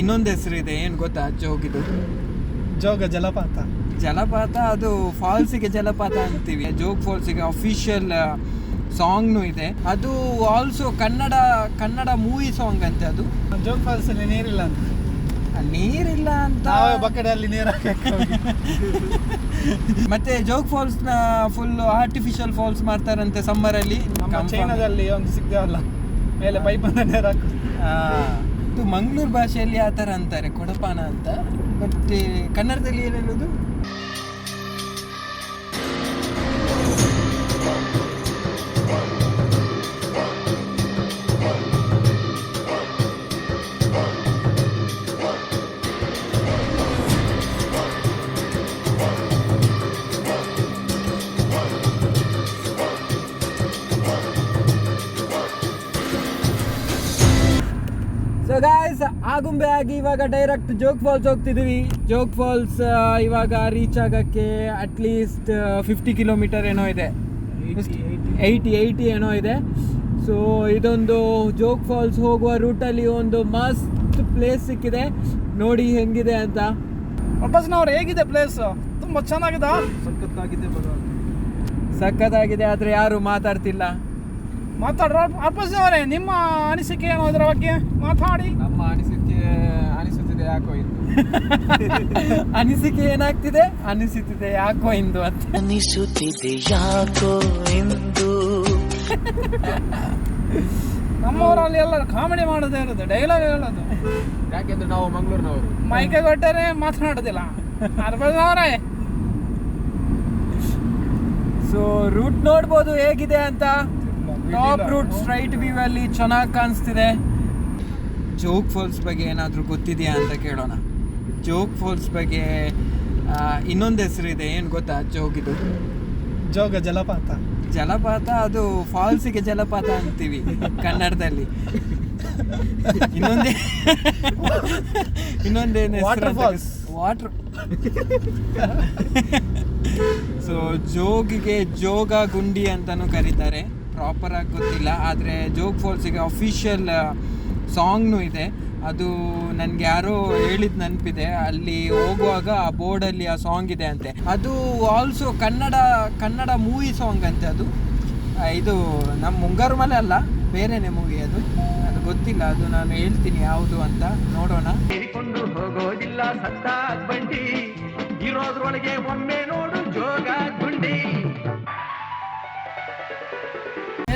ಇನ್ನೊಂದು ಹೆಸರು ಇದೆ ಏನು ಗೊತ್ತಾ? ಜೋಗಿದು. ಜೋಗ ಜಲಪಾತ. ಜಲಪಾತ? ಅದು ಫಾಲ್ಸಿಗೆ ಜಲಪಾತ ಅಂತೀವಿ. ಜೋಗ್ ಫಾಲ್ಸಿಗೆ ಅಫಿಷಿಯಲ್ ಸಾಂಗ್ನು ಇದೆ. ಅದು also Kannada Kannada movie song ಅಂತೆ ಅದು. ಜೋಗ್ ಫಾಲ್ಸ್ ಅಲ್ಲಿ ನೀರಿಲ್ಲ ಅಂತ. ನೀರಿಲ್ಲ ಅಂತ? ನಾವೇ ಬಕೆಟ್ ಅಲ್ಲಿ ನೀರು ಮತ್ತೆ ಜೋಗ್ ಫಾಲ್ಸ್ನ ಫುಲ್ ಆರ್ಟಿಫಿಷಿಯಲ್ ಫಾಲ್ಸ್ ಮಾಡ್ತಾರಂತೆ ಸಮ್ಮರ್ ಅಲ್ಲಿ. ಚೈನಾದಲ್ಲಿ ಒಂದು ಸಿಗ್ತಾವಲ್ಲ ಮೇಲೆ ಪೈಪ್ ಅಂತ ನೀರು ಹಾಕು. ಇದು ಮಂಗಳೂರು ಭಾಷೆಯಲ್ಲಿ ಆ ಥರ ಅಂತಾರೆ ಕೊಡಪಾನ ಅಂತ. ಬಟ್ ಕನ್ನಡದಲ್ಲಿ ಏನು ಸೊ ಗಾಯ್ಸ್ ಆಗುಂಬೆ ಆಗಿ ಇವಾಗ ಡೈರೆಕ್ಟ್ ಜೋಗ್ ಫಾಲ್ಸ್ ಹೋಗ್ತಿದೀವಿ. ಜೋಗ್ ಫಾಲ್ಸ್ ಇವಾಗ ರೀಚ್ ಆಗಕ್ಕೆ ಅಟ್ಲೀಸ್ಟ್ ಫಿಫ್ಟಿ ಕಿಲೋಮೀಟರ್ ಏನೋ ಇದೆ. ಏಯ್ಟಿ ಏಯ್ಟಿ ಏನೋ ಇದೆ. ಸೊ ಇದೊಂದು ಜೋಗ್ ಫಾಲ್ಸ್ ಹೋಗುವ ರೂಟಲ್ಲಿ ಒಂದು ಮಸ್ತ್ ಪ್ಲೇಸ್ ಸಿಕ್ಕಿದೆ. ನೋಡಿ ಹೆಂಗಿದೆ ಅಂತ. ಅವ್ರು ಹೇಗಿದೆ ಪ್ಲೇಸ್ ತುಂಬಾ ಚೆನ್ನಾಗಿದೆ? ಸಖತ್ತಾಗಿದೆ ಸಖತ್ತಾಗಿದೆ ಆದರೆ ಯಾರು ಮಾತಾಡ್ತಿಲ್ಲ. ಮಾತಾಡ್ರ? ಅವರೇ ನಿಮ್ಮ ಅನಿಸಿಕೆ ಏನೋ ಇದರ ಬಗ್ಗೆ? ಮಾತಾಡಿ. ನಮ್ಮ ಅನಿಸಿಕೆ ಅನಿಸುತ್ತಿದೆ ಯಾಕೋ ಇಂದು. ಅನಿಸಿಕೆ ಏನಾಗ್ತಿದೆ? ಅನಿಸುತ್ತಿದೆ ಯಾಕೋ ಇಂದು ಅಂತ. ಅನಿಸುತ್ತಿದೆ ಯಾಕೋ ಎಂದು ನಮ್ಮವರಲ್ಲಿ ಎಲ್ಲರೂ ಕಾಮಿಡಿ ಮಾಡೋದೇ ಇರೋದು ಡೈಲಾಗ್ ಹೇಳೋದು. ಯಾಕೆಂದ್ರೆ ನಾವು ಮಂಗಳೂರಿನವರು. ಮೈಕೆ ಕೊಟ್ಟರೆ ಮಾತನಾಡೋದಿಲ್ಲ ಅರ್ಬದವರೇ ಸೊ ರೂಟ್ ನೋಡ್ಬೋದು ಹೇಗಿದೆ ಅಂತ? ಟಾಪ್ ರೂಟ್ ಸ್ಟ್ರೈಟ್ ವ್ಯೂ ಅಲ್ಲಿ ಚೆನ್ನಾಗಿ ಕಾಣಿಸ್ತಿದೆ. ಜೋಗ್ ಫಾಲ್ಸ್ ಬಗ್ಗೆ ಏನಾದರೂ ಗೊತ್ತಿದೆಯಾ ಅಂತ ಕೇಳೋಣ. ಜೋಗ್ ಫಾಲ್ಸ್ ಬಗ್ಗೆ ಇನ್ನೊಂದು ಹೆಸರು ಇದೆ ಏನು ಗೊತ್ತಾ ಜೋಗಿದು ಜೋಗ ಜಲಪಾತ. ಜಲಪಾತ ಅದು ಫಾಲ್ಸಿಗೆ ಜಲಪಾತ ಅಂತೀವಿ ಕನ್ನಡದಲ್ಲಿ. ಇನ್ನೊಂದೇ ಇನ್ನೊಂದೇನು Waterfalls. ವಾಟರ್ ಸೊ ಜೋಗಿಗೆ ಜೋಗ ಗುಂಡಿ ಅಂತಲೂ ಕರೀತಾರೆ. ಪ್ರಾಪರ್ ಆಗಿ ಗೊತ್ತಿಲ್ಲ, ಆದರೆ ಜೋಗ್ ಫಾಲ್ಸಿಗೆ ಅಫಿಷಿಯಲ್ ಸಾಂಗ್ನೂ ಇದೆ. ಅದು ನನಗೆ ಯಾರೋ ಹೇಳಿದ ನೆನಪಿದೆ, ಅಲ್ಲಿ ಹೋಗುವಾಗ ಆ ಬೋರ್ಡಲ್ಲಿ ಆ ಸಾಂಗ್ ಇದೆ ಅಂತೆ. ಅದು also Kannada Kannada movie song ಅಂತೆ ಅದು. ಇದು ನಮ್ಮ ಮುಂಗಾರು ಮಲೆ ಅಲ್ಲ, ಬೇರೆನೇ ಮೂವಿ ಅದು. ಅದು ಗೊತ್ತಿಲ್ಲ, ಅದು ನಾನು ಹೇಳ್ತೀನಿ ಯಾವುದು ಅಂತ ನೋಡೋಣ. ಹೋಗೋದಿಲ್ಲ ಸತ್ತ ಬಂಡಿ. ಇರೋದ್ರೊಳಗೆ ಒಮ್ಮೆ ನೋಡು ಜೋಗ ಗುಂಡಿ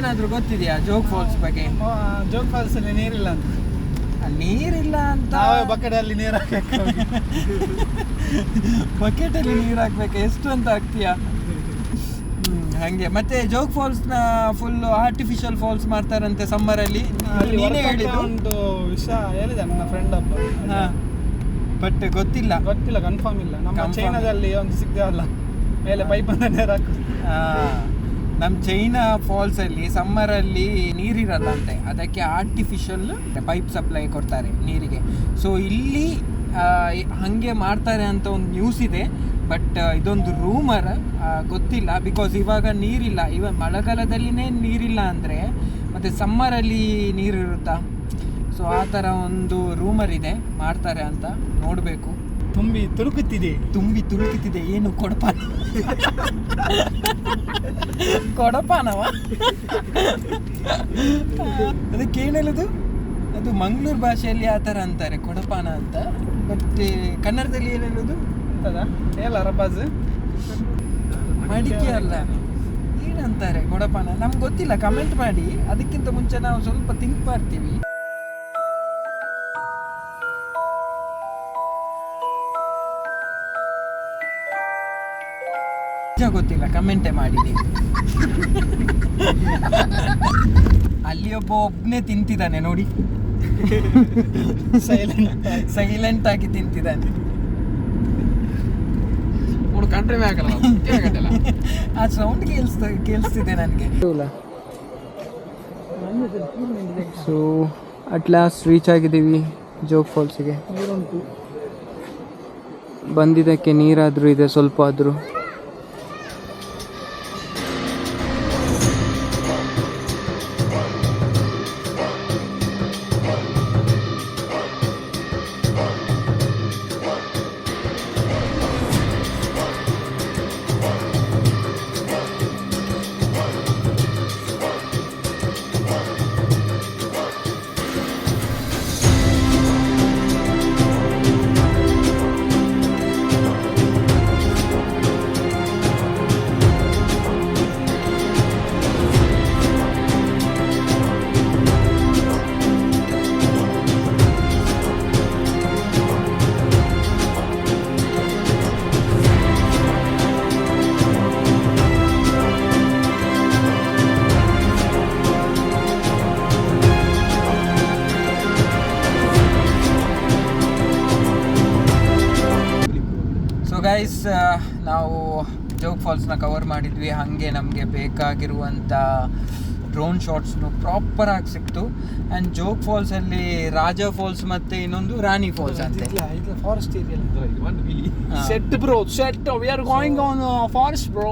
ಏನಾದರೂ ಗೊತ್ತಿದೆಯಾ ಜೋಗ್ ಫಾಲ್ಸ್ ಬಗ್ಗೆ? ಜೋಗ್ ಫಾಲ್ಸ್ ಅಲ್ಲಿ ನೀರಿಲ್ಲ ಅಂತ. ನೀರಿಲ್ಲ ಅಂತ? ಬಕೆಟ್ ಅಲ್ಲಿ ನೀರು ಹಾಕಕ್ಕೆ ಬಕೆಟ್ ಅಲ್ಲಿ ನೀರು ಹಾಕ್ಬೇಕು. ಎಷ್ಟು ಅಂತ ಹಾಕ್ತೀಯಾ? ಹಂಗೆ. ಮತ್ತೆ ಜೋಗ್ ಫಾಲ್ಸ್ನ ಫುಲ್ ಆರ್ಟಿಫಿಷಿಯಲ್ ಫಾಲ್ಸ್ ಮಾಡ್ತಾರಂತೆ ಸಮ್ಮರ್ ಅಲ್ಲಿ. ನೀನೇ ಹೇಳಿದ ಒಂದು ವಿಷಯ ಹೇಳಿದೆ ನನ್ನ ಫ್ರೆಂಡ್ ಒಬ್ಬ ಬಟ್ ಗೊತ್ತಿಲ್ಲ. ಗೊತ್ತಿಲ್ಲ ಕನ್ಫರ್ಮ್ ಇಲ್ಲ. ನಮ್ಮ. ಚೈನಾದಲ್ಲಿ ಒಂದು ಸಿಗ್ತಾವಲ್ಲ ಮೇಲೆ ಪೈಪ್ ಅಂತ ನೀರು ಹಾಕು. ನಮ್ಮ ಚೈನಾ ಫಾಲ್ಸ್ ಅಲ್ಲಿ ಸಮ್ಮರ್ ಅಲ್ಲಿ ನೀರಿರಲ್ಲ ಅಂತೆ. ಅದಕ್ಕೆ ಆರ್ಟಿಫಿಷಿಯಲ್ ಪೈಪ್ ಸಪ್ಲೈ ಕೊಡ್ತಾರೆ ನೀರಿಗೆ. ಸೊ ಇಲ್ಲಿ ಹಂಗೆ ಮಾಡ್ತಾರೆ ಅಂತ ಒಂದು ನ್ಯೂಸ್ ಇದೆ. ಬಟ್ ಇದೊಂದು ರೂಮರ್ ಗೊತ್ತಿಲ್ಲ. ಬಿಕಾಸ್ ಇವಾಗ ನೀರಿಲ್ಲ. ಇವಾಗ ಮಳೆಗಾಲದಲ್ಲಿನೇ ನೀರಿಲ್ಲ ಅಂದರೆ ಮತ್ತು ಸಮ್ಮರಲ್ಲಿ ನೀರಿರುತ್ತಾ? ಸೊ ಆ ಥರ ಒಂದು ರೂಮರ್ ಇದೆ. ಮಾಡ್ತಾರೆ ಅಂತ ನೋಡಬೇಕು. ತುಂಬಿ ತುಳುಕುತ್ತಿದೆ. ತುಂಬಿ ತುಳುಕುತ್ತಿದೆ. ಏನು ಕೊಡಪಾನ ಕೊಡಪಾನವ? ಅದಕ್ಕೆ ಏನು ಹೇಳೋದು ಅದು ಮಂಗಳೂರು ಭಾಷೆಯಲ್ಲಿ ಆ ಥರ ಅಂತಾರೆ ಕೊಡಪಾನ ಅಂತ. ಬಟ್ ಕನ್ನಡದಲ್ಲಿ ಏನು ಹೇಳೋದು ಅಂತದ ಹೇಳ ಮಡಿಕೆ ಅಲ್ಲ. ಏನಂತಾರೆ ಕೊಡಪಾನ? ನಮ್ಗೆ ಗೊತ್ತಿಲ್ಲ ಕಮೆಂಟ್ ಮಾಡಿ. ಅದಕ್ಕಿಂತ ಮುಂಚೆ ನಾವು ಸ್ವಲ್ಪ ಥಿಂಕ್ ಮಾಡ್ತೀವಿ. ನಿಜ ಗೊತ್ತಿಲ್ಲ ಕಮೆಂಟೇ ಮಾಡಿ ನೀವು ಅಲ್ಲಿ ಒಬ್ಬ ಒಬ್ಬನೇ ತಿಂತಿದ್ದಾನೆ ನೋಡಿ. ಸೈಲೆಂಟ್ ಸೈಲೆಂಟ್ ಆಗಿ ತಿಂತಿದ್ದಾನೆ. ಕಂಡ್ರೆ ಆಗಲ್ಲ ಆ ಸೌಂಡ್ ಕೇಳಿಸ್ತ ಕೇಳಿಸ್ತಿದೆ ನನಗೆ. ಸೊ ಅಟ್ ಲಾಸ್ಟ್ ರೀಚ್ ಆಗಿದ್ದೀವಿ ಜೋಗ್ ಫಾಲ್ಸಿಗೆ ಬಂದಿದ್ದಕ್ಕೆ ನೀರಾದರೂ ಇದೆ ಸ್ವಲ್ಪ ಆದರೂ. ಗೈಸ್ ನಾವು ಜೋಗ್ ಫಾಲ್ಸ್ನ ಕವರ್ ಮಾಡಿದ್ವಿ. ಹಾಗೆ ನಮಗೆ ಬೇಕಾಗಿರುವಂಥ ಡ್ರೋನ್ ಶಾಟ್ಸ್ನು ಪ್ರಾಪರಾಗಿ ಸಿಕ್ತು. ಆ್ಯಂಡ್ ಜೋಗ್ ಫಾಲ್ಸಲ್ಲಿ ರಾಜ ಫಾಲ್ಸ್ ಮತ್ತು ಇನ್ನೊಂದು ರಾಣಿ ಫಾಲ್ಸ್ ಅಂತ. Forest area set bro set we are going on forest bro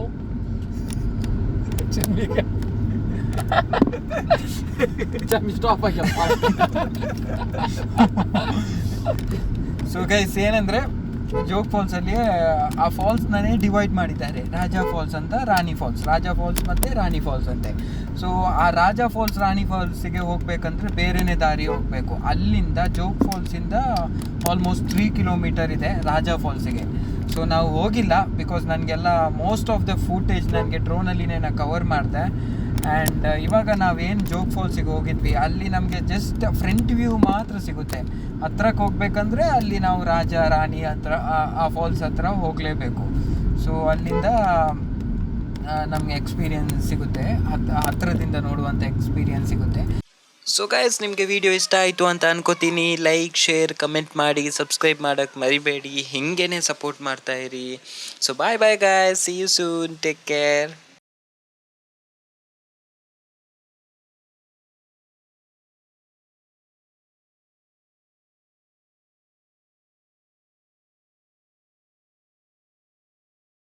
stop ಆಗ್ಯಪ್ಪ so guys ಏನಂದರೆ ಜೋಗ್ ಫಾಲ್ಸಲ್ಲಿ ಆ ಫಾಲ್ಸ್ನೇ ಡಿವೈಡ್ ಮಾಡಿದ್ದಾರೆ. ರಾಜ ಫಾಲ್ಸ್ ಅಂತ, ರಾಣಿ ಫಾಲ್ಸ್ ರಾಜ ಫಾಲ್ಸ್ ಮತ್ತು ರಾಣಿ ಫಾಲ್ಸ್ ಅಂತೆ. ಸೊ ಆ ರಾಜ ಫಾಲ್ಸ್ ರಾಣಿ ಫಾಲ್ಸಿಗೆ ಹೋಗ್ಬೇಕಂದ್ರೆ ಬೇರೆನೇ ದಾರಿ ಹೋಗಬೇಕು. ಅಲ್ಲಿಂದ ಜೋಗ್ ಫಾಲ್ಸಿಂದ ಆಲ್ಮೋಸ್ಟ್ ತ್ರೀ ಕಿಲೋಮೀಟರ್ ಇದೆ ರಾಜ ಫಾಲ್ಸಿಗೆ ಸೊ ನಾವು ಹೋಗಿಲ್ಲ ಬಿಕಾಸ್ ನನಗೆಲ್ಲ ಮೋಸ್ಟ್ ಆಫ್ ದ ಫೂಟೇಜ್ ನನಗೆ ಡ್ರೋನಲ್ಲಿನೇ ನಾನು ಕವರ್ ಮಾಡಿದೆ. ಆ್ಯಂಡ್ ಇವಾಗ ನಾವೇನು ಜೋಗ್ ಫಾಲ್ಸಿಗೆ ಹೋಗಿದ್ವಿ, ಅಲ್ಲಿ ನಮಗೆ ಜಸ್ಟ್ ಫ್ರಂಟ್ ವ್ಯೂ ಮಾತ್ರ ಸಿಗುತ್ತೆ. ಹತ್ರಕ್ಕೆ ಹೋಗ್ಬೇಕಂದ್ರೆ ಅಲ್ಲಿ ನಾವು ರಾಜ, ರಾಣಿ ಹತ್ರ, ಆ- ಫಾಲ್ಸ್ ಹತ್ರ ಹೋಗಲೇಬೇಕು. ಸೊ ಅಲ್ಲಿಂದ ನಮಗೆ ಎಕ್ಸ್ಪೀರಿಯನ್ಸ್ ಸಿಗುತ್ತೆ. ಹತ್, ಹತ್ರದಿಂದ ನೋಡುವಂಥ ಎಕ್ಸ್ಪೀರಿಯನ್ಸ್ ಸಿಗುತ್ತೆ. ಸೊ ಗೈಸ್ ನಿಮಗೆ ವಿಡಿಯೋ ಇಷ್ಟ ಆಯಿತು ಅಂತ ಅನ್ಕೋತೀನಿ. ಲೈಕ್ ಶೇರ್ ಕಮೆಂಟ್ ಮಾಡಿ ಸಬ್ಸ್ಕ್ರೈಬ್ ಮಾಡೋಕ್ಕೆ ಮರಿಬೇಡಿ. ಹಿಂಗೇನೆ ಸಪೋರ್ಟ್ ಮಾಡ್ತಾ ಇರಿ. So bye bye guys see you soon take care